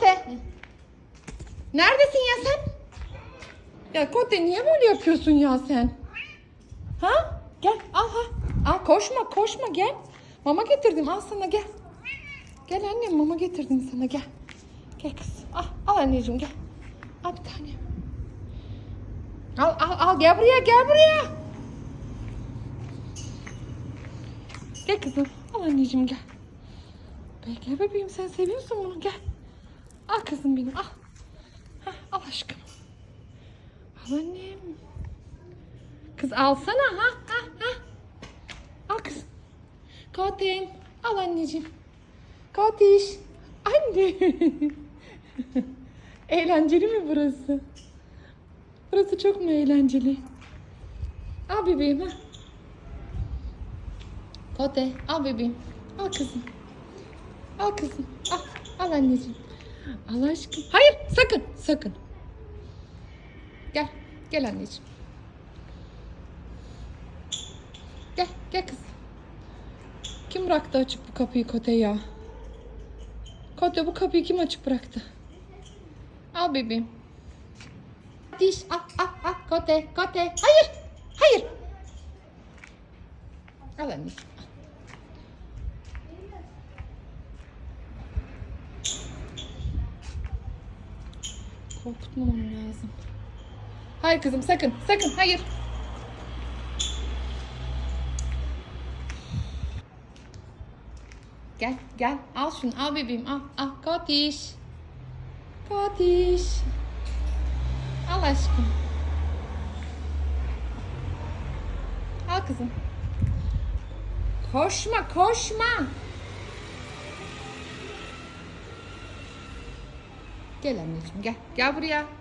Kote. Neredesin ya sen? Ya Kote niye böyle yapıyorsun ya sen? Ha? Gel al ha. Al koşma koşma gel. Mama getirdim al sana gel. Gel annem mama getirdim sana gel. Gel kız. Al, al anneciğim gel. Al bir tane. Al al al gel buraya gel buraya. Gel kızım. Al anneciğim gel. Bekle bebeğim sen seviyorsun bunu gel. Al kızım benim al. Hah, al aşkım. Al annem. Kız alsana ha ha ha. Al kız. Katin. Al anneciğim. Katiş. Anne. eğlenceli mi burası? Burası çok mu eğlenceli? Al bebeğim ha. Kote al bebeğim. Al kızım. Al kızım. Al. Al anneciğim. Al aşkım. Hayır sakın sakın. Gel. Gel anneciğim. Gel. Gel kızım. Kim bıraktı açık bu kapıyı Kote ya? Kote bu kapıyı kim açık bıraktı? Al bebeğim. Diş. Al al al Kote. Kote. Hayır. Hayır. Al anneciğim. Korkutmamam lazım. Hayır kızım sakın sakın hayır. Gel gel al şunu al bebeğim al al Kotiş. Kotiş. Al aşkım. Al kızım. Koşma koşma. Gel anneciğim gel. Gel buraya.